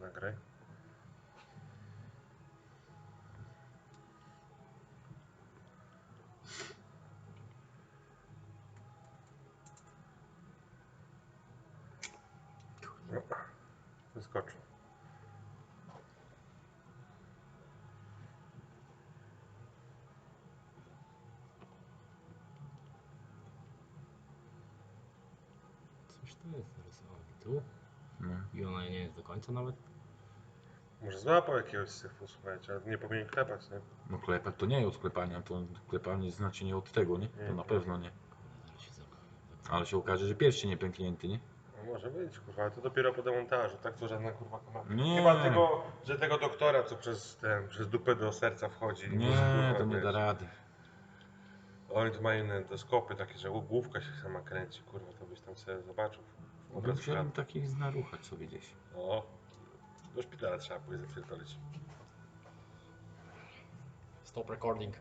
nagraj. No, wyskoczył. Coś tu jest narysowane. Tu? No. I ona nie jest do końca nawet. Może złapał jakiegoś syfu, słuchajcie, ale nie powinien klepać, nie? no klepać to nie od klepania, to klepanie znaczy nie od tego, nie? To Nie. na pewno nie. Ale się okaże, że pierścień nie pęknięty, nie? No może być, kurwa, ale to dopiero po demontażu, tak to żadna kurwa kamera. Nie. Chyba tego, że tego doktora, co przez ten, przez dupę do serca wchodzi. Nie, kurwa, to nie wiesz. da rady. Oni tu mają endoskopy takie, że główka się sama kręci, kurwa, to byś tam sobie zobaczył. Obraz Musiałem takich znaruchać sobie gdzieś. O, do szpitala trzeba pójść zapierdolić. Stop recording.